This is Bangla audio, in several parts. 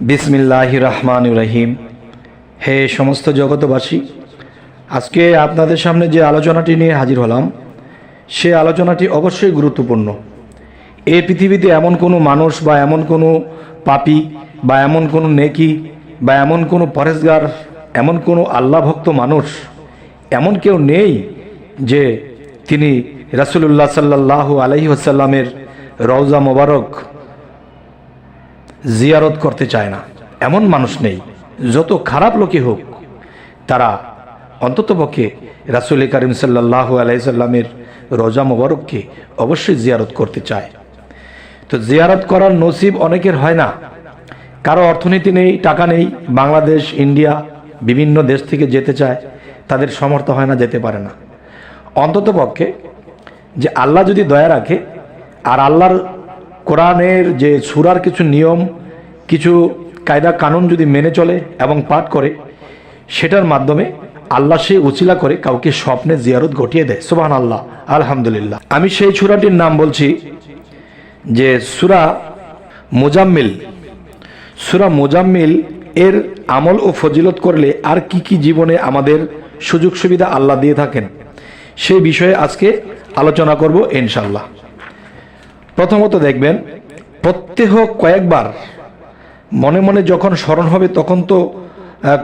বিসমিল্লাহ রহমান রহিম। হে সমস্ত জগতবাসী আজকে আপনাদের সামনে যে আলোচনাটি নিয়ে হাজির হলাম, সে আলোচনাটি অবশ্যই গুরুত্বপূর্ণ। এ পৃথিবীতে এমন কোনো মানুষ বা এমন কোনো পাপি বা এমন কোনো নেকি বা এমন কোনো পরেশগার এমন কোনো আল্লাহ ভক্ত মানুষ এমন কেউ নেই যে তিনি রাসুলুল্লাহ সাল্লাহ আলহি আসাল্লামের রওজা মোবারক জিয়ারত করতে চায় না। এমন মানুষ নেই। যত খারাপ লোকই হোক, তারা অন্ততপক্ষে রাসুল করিম সাল্লাহ আলাইসাল্লামের রোজা মোবারককে অবশ্যই জিয়ারত করতে চায়। তো জিয়ারত করার নসিব অনেকের হয় না। কারও অর্থনীতি নেই, টাকা নেই, বাংলাদেশ, ইন্ডিয়া, বিভিন্ন দেশ থেকে যেতে চায়, তাদের সমর্থ হয় না, যেতে পারে না। অন্ততপক্ষে যে আল্লাহ যদি দয়া রাখে, আর আল্লাহর কোরআনের যে সুরার কিছু নিয়ম, কিছু কায়দা কানুন যদি মেনে চলে এবং পাঠ করে, সেটার মাধ্যমে আল্লাহ সে উচিলা করে কাউকে স্বপ্নে জিয়ারত ঘটিয়ে দেয়। সুবাহান আল্লাহ আলহামদুলিল্লাহ। আমি সেই সুরাটির নাম বলছি যে সুরা মোজাম্মিল। সুরা মোজাম্মিল এর আমল ও ফজিলত করলে আর কি কি জীবনে আমাদের সুযোগ সুবিধা আল্লাহ দিয়ে থাকেন সেই বিষয়ে আজকে আলোচনা করব ইনশাল্লাহ প্রথমত দেখবেন প্রত্যেক কয়েকবার মনে মনে যখন স্মরণ হবে তখন তো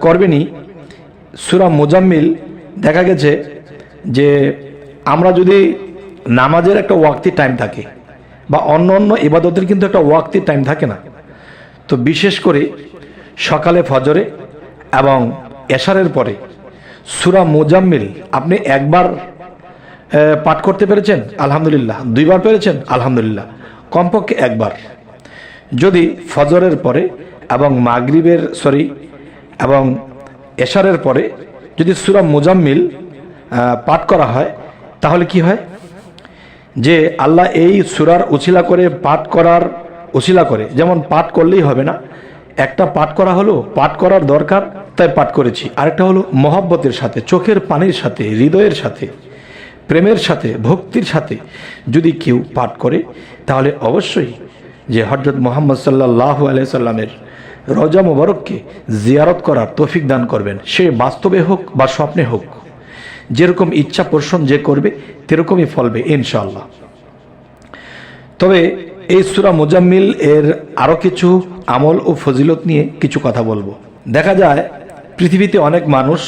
করবেনই। সুরা মোজাম্মিল দেখা গেছে যে আমরা যদি নামাজের একটা ওয়াক্তি টাইম থাকে বা অন্য অন্য ইবাদতের কিন্তু একটা ওয়াক্তি টাইম থাকে না, তো বিশেষ করে সকালে ফজরে এবং এশারের পরে সুরা মোজাম্মিল আপনি একবার পাঠ করতে পেরেছেন? আলহামদুলিল্লাহ। দুইবার পেরেছেন? আলহামদুলিল্লাহ। কমপক্ষে একবার। যদি ফজরের পরে এবং মাগরিবের, সরি, এবং এশারের পরে যদি সুরা মুজাম্মিল পাঠ করা হয়, তাহলে কি হয়? যে আল্লাহ এই সুরার উছিলা করে পাঠ করার উছিলা করে, যেমন পাঠ করলেই হবে না, একটা পাঠ করা হলো, পাঠ করার দরকার, তাই পাঠ করেছি। আরেকটা হলো মহব্বতের সাথে, চোখের পানির সাথে, হৃদয়ের সাথে। প্রেমের সাথে, ভক্তির সাথে যদি কেউ পাঠ করে, তাহলে অবশ্যই যে হজরত মোহাম্মদ সাল্লাহ আলাইসাল্লামের রজা মোবারককে জিয়ারত করার তৌফিক দান করবেন। সে বাস্তবে হোক বা স্বপ্নে হোক, যেরকম ইচ্ছা পোষণ যে করবে, তেরকমই ফলবে ইনশাল্লাহ তবে এই সুরা মোজাম্মিল এর আরও কিছু আমল ও ফজিলত নিয়ে কিছু কথা বলব। দেখা যায়, পৃথিবীতে অনেক মানুষ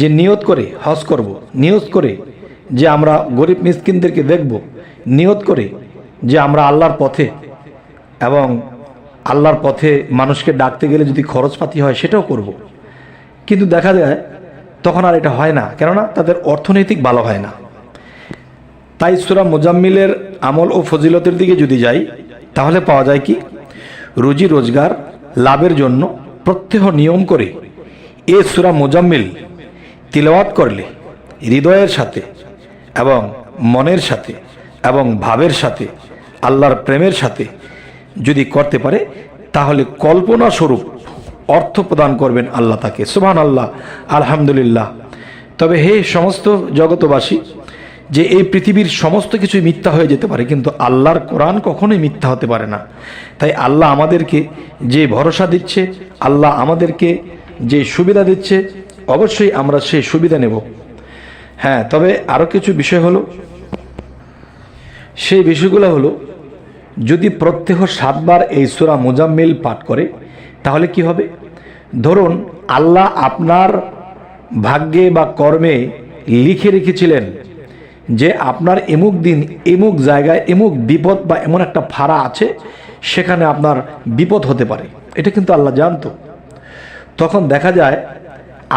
যে নিয়ত করে, হজ করব, নিয়ত করে যে আমরা গরিব মিসকিনদেরকে দেখব, নিয়ত করে যে আমরা আল্লাহর পথে এবং আল্লাহর পথে মানুষকে ডাকতে গেলে যদি খরচপাতি হয় সেটাও করব। কিন্তু দেখা যায় তখন আর এটা হয় না, কেননা তাদের অর্থনৈতিক ভালো হয় না তাই সুরা মোজাম্মিলের আমল ও ফজিলতের দিকে যদি যাই, তাহলে পাওয়া যায় কি রুজি রোজগার, লাভের জন্য প্রত্যহ নিয়ম করে এ সুরা মোজাম্মিল তিলওয়াত করলে, হৃদয়ের সাথে এবং মনের সাথে এবং ভাবের সাথে, আল্লাহর প্রেমের সাথে যদি করতে পারে, তাহলে কল্পনা স্বরূপ অর্থ প্রদান করবেন আল্লাহ তাকে। সুবহান আল্লাহ আলহামদুলিল্লাহ। তবে হে সমস্ত জগতবাসী, যে এই পৃথিবীর সমস্ত কিছুই মিথ্যা হয়ে যেতে পারে, কিন্তু আল্লাহর কোরআন কখনোই মিথ্যা হতে পারে না। তাই আল্লাহ আমাদেরকে যে ভরসা দিচ্ছে, আল্লাহ আমাদেরকে যে সুবিধা দিচ্ছে, অবশ্যই আমরা সেই সুবিধা নেব। হ্যাঁ তবে আরও কিছু বিষয় হলো, সেই বিষয়গুলো হলো, যদি প্রত্যেক সাতবার এই সুরা মুজাম্মিল পাঠ করে, তাহলে কি হবে? ধরুন, আল্লাহ আপনার ভাগ্যে বা কর্মে লিখে রেখেছিলেন যে আপনার এমুক দিন এমুক জায়গায় এমুক বিপদ বা এমন একটা ফাড়া আছে, সেখানে আপনার বিপদ হতে পারে। এটা কিন্তু আল্লাহ জানতো। তখন দেখা যায়,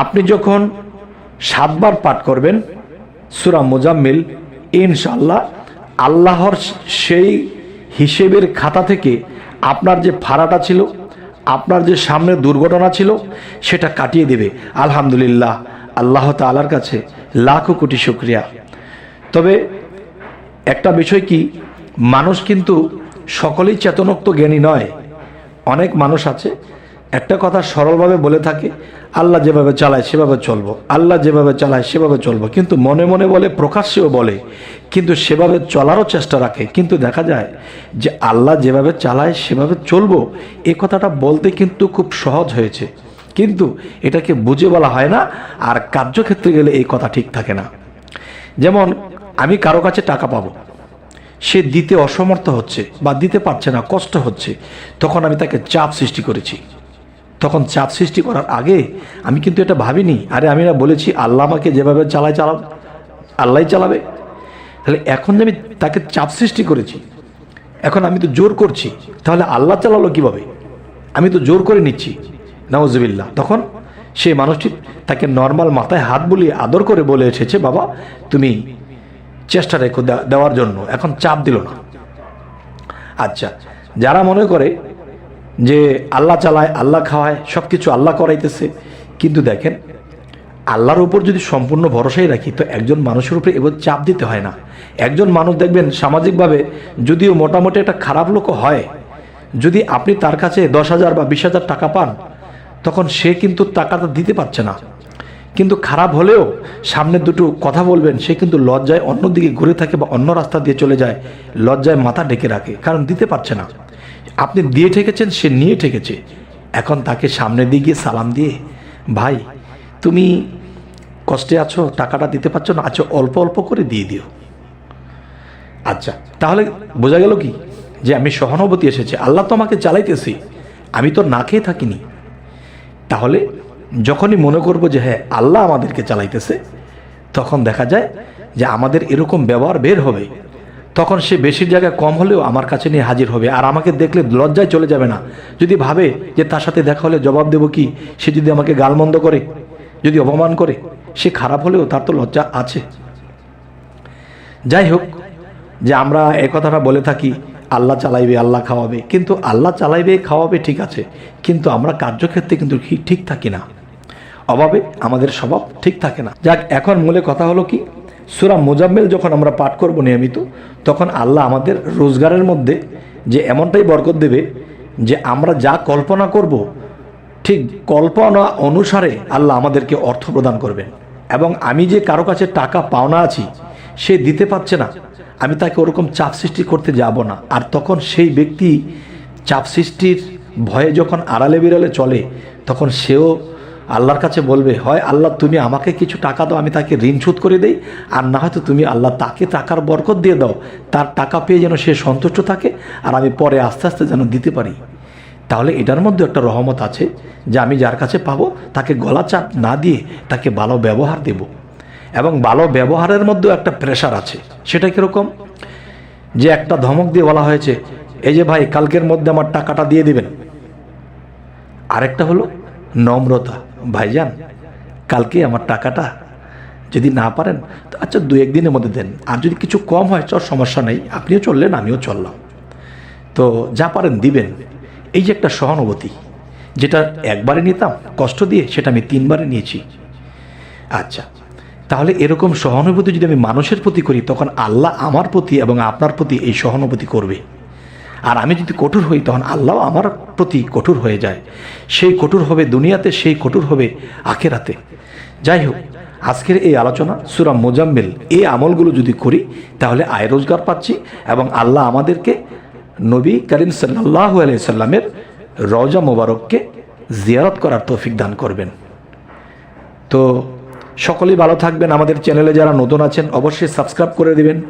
আপনি যখন সাতবার পাঠ করবেন। সুরা মোজাম্মিল ইনশাল্লাহ আল্লাহর সেই হিসেবের খাতা থেকে আপনার যে ফাড়াটা ছিল, আপনার যে সামনে দুর্ঘটনা ছিল, সেটা কাটিয়ে দেবে। আলহামদুলিল্লাহ, আল্লাহ তালার কাছে লাখো কোটি শুক্রিয়া। তবে একটা বিষয় কি, মানুষ কিন্তু সকলেই চেতনোক্ত জ্ঞানী নয়। অনেক মানুষ আছে, একটা কথা সরলভাবে বলে থাকে আল্লাহ যেভাবে চালায় সেভাবে চলবো, আল্লাহ যেভাবে চালায় সেভাবে চলবো। কিন্তু মনে মনে বলে, প্রকাশ্যেও বলে, কিন্তু সেভাবে চলারও চেষ্টা রাখে। কিন্তু দেখা যায় যে আল্লাহ যেভাবে চালায় সেভাবে চলবো, এ কথাটা বলতে কিন্তু খুব সহজ হয়েছে। কিন্তু এটাকে বুঝে বলা হয় না, আর কার্যক্ষেত্রে গেলে এই কথা ঠিক থাকে না। যেমন, আমি কারও কাছে টাকা পাবো, সে দিতে অসমর্থ হচ্ছে বা দিতে পারছে না, কষ্ট হচ্ছে, তখন আমি তাকে চাপ সৃষ্টি করেছি। তখন চাপ সৃষ্টি করার আগে আমি কিন্তু এটা ভাবিনি। আরে আমি না বলেছি, আল্লাহ আমাকে যেভাবে চালায় চালাব আল্লাহ চালাবে। তাহলে এখন যে আমি তাকে চাপ সৃষ্টি করেছি, এখন আমি তো জোর করছি, তাহলে আল্লাহ চালালো কীভাবে? আমি তো জোর করে নিচ্ছি। নওয়াজবিল্লা তখন সেই মানুষটি তাকে নর্মাল মাথায় হাত বুলিয়ে আদর করে বলে এসেছে, বাবা, তুমি চেষ্টা রেখো দেওয়ার জন্য। এখন চাপ দিল না। আচ্ছা যারা মনে করে যে আল্লাহ চালায়, আল্লাহ খাওয়ায় সব কিছু আল্লাহ করাইতেছে। কিন্তু দেখেন, আল্লাহর উপর যদি সম্পূর্ণ ভরসাই রাখি, তো একজন মানুষের উপরে এবার চাপ দিতে হয় না। একজন মানুষ দেখবেন, সামাজিকভাবে যদিও মোটামুটি একটা খারাপ লোক হয়, যদি আপনি তার কাছে দশ হাজার বা বিশ হাজার টাকা পান, তখন সে কিন্তু টাকাটা দিতে পারছে না। কিন্তু খারাপ হলেও সামনে দুটো কথা বলবেন, সে কিন্তু লজ্জায় অন্যদিকে ঘুরে থাকে বা অন্য রাস্তা দিয়ে চলে যায়, লজ্জায় মাথা ঢেকে রাখে, কারণ দিতে পারছে না। আপনি দিয়ে ঠেকেছেন, সে নিয়ে ঠেকেছে। এখন তাকে সামনে দিয়ে গিয়ে সালাম দিয়ে, ভাই, তুমি কষ্টে আছো, টাকাটা দিতে পারছ না আচ্ছা অল্প অল্প করে দিয়ে দিও। আচ্ছা তাহলে বোঝা গেল কি? যে আমি সহানুভূতি এসেছে, আল্লাহ তো আমাকে চালাইতেছি, আমি তো না খেয়ে থাকিনি। তাহলে যখনই মনে করব যে হ্যাঁ আল্লাহ আমাদেরকে চালাইতেছে, তখন দেখা যায় যে আমাদের এরকম ব্যবহার বের হবে। তখন সে বেশির জায়গায় কম হলেও আমার কাছে নিয়ে হাজির হবে। আর আমাকে দেখলে লজ্জায় চলে যাবে না। যদি ভাবে যে তার সাথে দেখা হলে জবাব দেবো কি? সে যদি আমাকে গালমন্দ করে, যদি অপমান করে, সে খারাপ হলেও তার তো লজ্জা আছে। যাই হোক, যে আমরা এ কথাটা বলে থাকি, আল্লাহ চালাইবে, আল্লাহ খাওয়াবে। কিন্তু আল্লাহ চালাইবে, খাওয়াবে ঠিক আছে। কিন্তু আমরা কার্যক্ষেত্রে কিন্তু ঠিক- থাকি না। অভাবে আমাদের স্বভাব ঠিক থাকে না। যাক, এখন মূলে কথা হলো কি? সুরা মোজাম্মেল যখন আমরা পাঠ করব নিয়মিত, তখন আল্লাহ আমাদের রোজগারের মধ্যে যে এমনটাই বরকত দেবে যে আমরা যা কল্পনা করব, ঠিক কল্পনা অনুসারে আল্লাহ আমাদেরকে অর্থ প্রদান করবেন। এবং আমি যে কারও কাছে টাকা পাওনা আছি, সে দিতে পারছে না। আমি তাকে ওরকম চাপ সৃষ্টি করতে যাব না। আর তখন সেই ব্যক্তি চাপ সৃষ্টির ভয়ে যখন আড়ালে বিড়ালে চলে, তখন সেও আল্লাহর কাছে বলবে, হয় আল্লাহ, তুমি আমাকে কিছু টাকা দাও, আমি তাকে ঋণ শোধ করে দেই। আর না হয়তো তুমি আল্লাহ তাকে টাকার বরকত দিয়ে দাও। তার টাকা পেয়ে যেন সে সন্তুষ্ট থাকে, আর আমি পরে আস্তে আস্তে যেন দিতে পারি। তাহলে এটার মধ্যে একটা রহমত আছে যে আমি যার কাছে পাবো, তাকে গলা চাপ না দিয়ে তাকে ভালো ব্যবহার দেব। এবং ভালো ব্যবহারের মধ্যেও একটা প্রেশার আছে। সেটা কীরকম? যে একটা ধমক দিয়ে বলা হয়েছে, এই যে ভাই, কালকের মধ্যে আমার টাকাটা দিয়ে দিবেন। আরেকটা হলো নম্রতা। ভাইজান, কালকে আমার টাকাটা যদি না পারেন, তো আচ্ছা দু একদিনের মধ্যে দেন। আর যদি কিছু কম হয় চল সমস্যা নেই। আপনিও চললেন, আমিও চললাম। তো যা পারেন দিবেন। এই যে একটা সহানুভূতি, যেটা একবারে নিতাম, কষ্ট দিয়ে সেটা আমি তিনবারে নিয়েছি। আচ্ছা তাহলে এরকম সহানুভূতি যদি আমি মানুষের প্রতি করি, তখন আল্লাহ আমার প্রতি এবং আপনার প্রতি এই সহানুভূতি করবে। আর আমি যদি কঠোর হই, তখন আল্লাহ আমার প্রতি কঠোর হয়ে যায়। সেই কঠোর হবে দুনিয়াতে, সেই কঠোর হবে আখেরাতে। যাই হোক, আজকের এই আলোচনা, সুরা মোজাম্মেল, এই আমলগুলো যদি করি, তাহলে আয় রোজগার পাচ্ছি এবং আল্লাহ আমাদেরকে নবী করিম সাল্লাহ আলাইসাল্লামের রওজা মোবারককে জিয়ারত করার তৌফিক দান করবেন। তো সকলেই ভালো থাকবেন। আমাদের চ্যানেলে যারা নতুন আছেন, অবশ্যই সাবস্ক্রাইব করে দিবেন।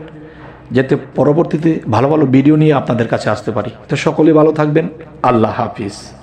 যাতে পরবর্তীতে ভালো ভালো ভিডিও নিয়ে আপনাদের কাছে আসতে পারি। তো সকলে ভালো থাকবেন। আল্লাহ হাফিজ।